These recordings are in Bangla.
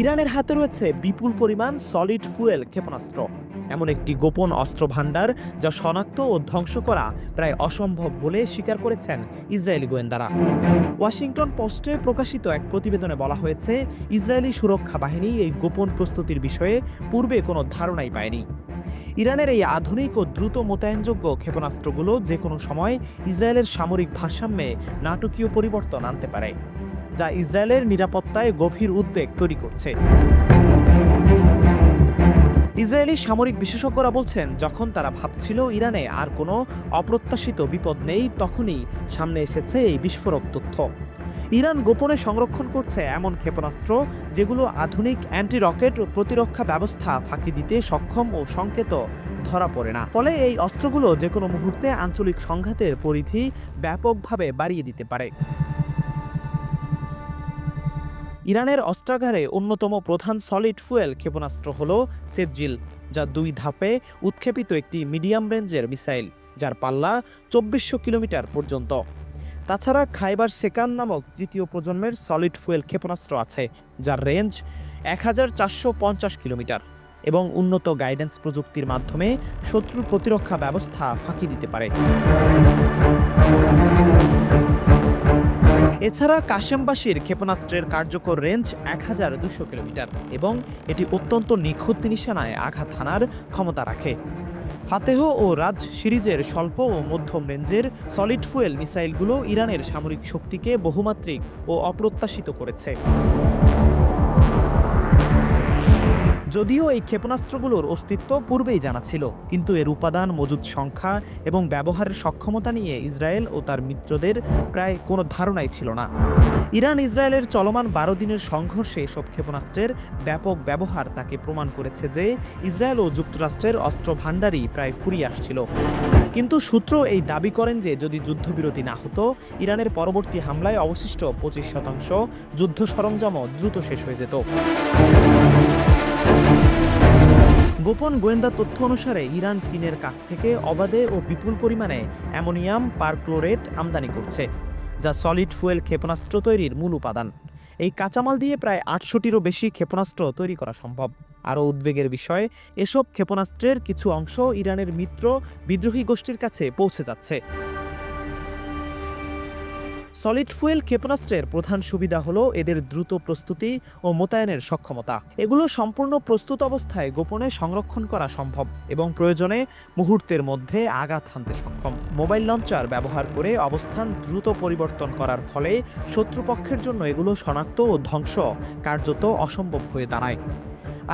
ইরানের হাতে রয়েছে বিপুল পরিমাণ সলিড ফুয়েল ক্ষেপণাস্ত্র। এমন একটি গোপন অস্ত্র ভাণ্ডার যা শনাক্ত ও ধ্বংস করা প্রায় অসম্ভব বলে স্বীকার করেছেন ইসরায়েলি গোয়েন্দারা। ওয়াশিংটন পোস্টে প্রকাশিত এক প্রতিবেদনে বলা হয়েছে, ইসরায়েলি সুরক্ষা বাহিনী এই গোপন প্রস্তুতির বিষয়ে পূর্বে কোনো ধারণাই পায়নি। ইরানের এই আধুনিক ও দ্রুত মোতায়েনযোগ্য ক্ষেপণাস্ত্রগুলো যে কোনো সময় ইসরায়েলের সামরিক ভারসাম্যে নাটকীয় পরিবর্তন আনতে পারে। যা ইসরায়েলের নিরাপত্তায় গভীর উদ্বেগ তৈরি করছে। ইসরায়েলি সামরিক বিশেষজ্ঞরা বলছেন, যখন তারা ভাবছিল ইরানে আর কোনো অপ্রত্যাশিত বিপদ নেই, তখনই সামনে এসেছে এই বিস্ফোরক তথ্য। ইরান গোপনে সংরক্ষণ করছে এমন ক্ষেপণাস্ত্র, যেগুলো আধুনিক অ্যান্টি রকেট প্রতিরক্ষা ব্যবস্থা ফাঁকি দিতে সক্ষম ও সংকেত ধরা পড়ে না। ফলে এই অস্ত্রগুলো যে কোনো মুহূর্তে আঞ্চলিক সংঘাতের পরিধি ব্যাপকভাবে বাড়িয়ে দিতে পারে। ইরানের অস্ত্রাগারে অন্যতম প্রধান সলিড ফুয়েল ক্ষেপণাস্ত্র হল সেজিল যা দুই ধাপে উৎক্ষেপিত একটি মিডিয়াম রেঞ্জের মিসাইল, যার পাল্লা চব্বিশশো কিলোমিটার পর্যন্ত। তাছাড়া খাইবার সেকান নামক তৃতীয় প্রজন্মের সলিড ফুয়েল ক্ষেপণাস্ত্র আছে, যার রেঞ্জ এক হাজার চারশো পঞ্চাশ কিলোমিটার এবং উন্নত গাইডেন্স প্রযুক্তির মাধ্যমে শত্রুর প্রতিরক্ষা ব্যবস্থা ফাঁকি দিতে পারে। এছাড়া কাশেমবাসীর ক্ষেপণাস্ত্রের কার্যকর রেঞ্জ এক হাজার দুশো কিলোমিটার এবং এটি অত্যন্ত নিখুঁত নিশানায় আঘাত হানার ক্ষমতা রাখে। ফাতেহ ও রাজ সিরিজের স্বল্প ও মধ্যম রেঞ্জের সলিড ফুয়েল মিসাইলগুলো ইরানের সামরিক শক্তিকে বহুমাত্রিক ও অপ্রত্যাশিত করেছে। যদিও এই ক্ষেপণাস্ত্রগুলোর অস্তিত্ব পূর্বেই জানা ছিল, কিন্তু এর উপাদান, মজুদ সংখ্যা এবং ব্যবহারের সক্ষমতা নিয়ে ইসরায়েল ও তার মিত্রদের প্রায় কোনো ধারণাই ছিল না। ইরান ইসরায়েলের চলমান বারো দিনের সংঘর্ষে এসব ক্ষেপণাস্ত্রের ব্যাপক ব্যবহার তাকে প্রমাণ করেছে যে ইসরায়েল ও যুক্তরাষ্ট্রের অস্ত্র ভাণ্ডারই প্রায় ফুরিয়ে আসছিল। কিন্তু সূত্র এই দাবি করেন যে যদি যুদ্ধবিরতি না হতো, ইরানের পরবর্তী হামলায় অবশিষ্ট পঁচিশ শতাংশ যুদ্ধ সরঞ্জামও দ্রুত শেষ হয়ে যেত। গোপন গোয়েন্দা তথ্য অনুসারে ইরান চীনের কাছ থেকে অবাধে ও বিপুল পরিমাণে অ্যামোনিয়াম, পারক্লোরেট আমদানি করছে, যা সলিড ফুয়েল ক্ষেপণাস্ত্র তৈরির মূল উপাদান। এই কাঁচামাল দিয়ে প্রায় আটশোটিরও বেশি ক্ষেপণাস্ত্র তৈরি করা সম্ভব। আরও উদ্বেগের বিষয়, এসব ক্ষেপণাস্ত্রের কিছু অংশ ইরানের মিত্র বিদ্রোহী গোষ্ঠীর কাছে পৌঁছে যাচ্ছে। সলিড ফুয়েল ক্ষেপণাস্ত্রের প্রধান সুবিধা হলো এদের দ্রুত প্রস্তুতি ও মোতায়েনের সক্ষমতা। এগুলো সম্পূর্ণ প্রস্তুত অবস্থায় গোপনে সংরক্ষণ করা সম্ভব এবং প্রয়োজনে মুহূর্তের মধ্যে আঘাত হানতে সক্ষম। মোবাইল লঞ্চার ব্যবহার করে অবস্থান দ্রুত পরিবর্তন করার ফলে শত্রুপক্ষের জন্য এগুলো শনাক্ত ও ধ্বংস কার্যত অসম্ভব হয়ে দাঁড়ায়।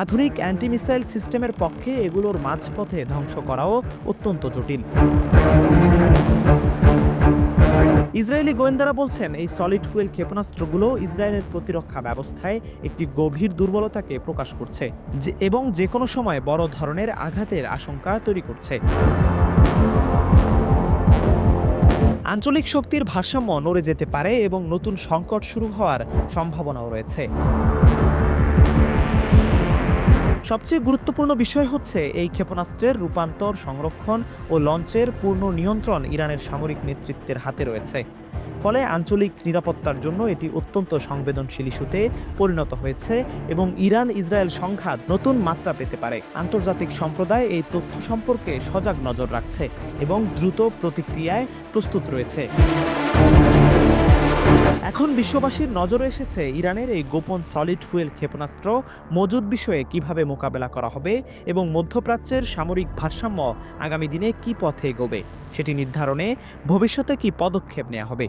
আধুনিক অ্যান্টি মিসাইল সিস্টেমের পক্ষে এগুলোর মাঝপথে ধ্বংস করাও অত্যন্ত জটিল। ইসরায়েলি গোয়েন্দারা বলছেন, এই সলিড ফুয়েল ক্ষেপণাস্ত্রগুলো ইসরায়েলের প্রতিরক্ষা ব্যবস্থায় একটি গভীর দুর্বলতাকে প্রকাশ করছে এবং যে কোনো সময় বড় ধরনের আঘাতের আশঙ্কা তৈরি করছে। আঞ্চলিক শক্তির ভারসাম্য নড়ে যেতে পারে এবং নতুন সংকট শুরু হওয়ার সম্ভাবনাও রয়েছে। সবচেয়ে গুরুত্বপূর্ণ বিষয় হচ্ছে এই ক্ষেপণাস্ত্রের রূপান্তর, সংরক্ষণ ও লঞ্চের পূর্ণ নিয়ন্ত্রণ ইরানের সামরিক নেতৃত্বের হাতে রয়েছে। ফলে আঞ্চলিক নিরাপত্তার জন্য এটি অত্যন্ত সংবেদনশীল ইস্যুতে পরিণত হয়েছে এবং ইরান ইসরায়েল সংঘাত নতুন মাত্রা পেতে পারে। আন্তর্জাতিক সম্প্রদায় এই তথ্য সম্পর্কে সজাগ নজর রাখছে এবং দ্রুত প্রতিক্রিয়ায় প্রস্তুত রয়েছে। এখন বিশ্ববাসীর নজরে এসেছে ইরানের এই গোপন সলিড ফুয়েল ক্ষেপণাস্ত্র মজুদ বিষয়ে কীভাবে মোকাবেলা করা হবে এবং মধ্যপ্রাচ্যের সামরিক ভারসাম্য আগামী দিনে কি পথে এগোবে, সেটি নির্ধারণে ভবিষ্যতে কি পদক্ষেপ নেওয়া হবে।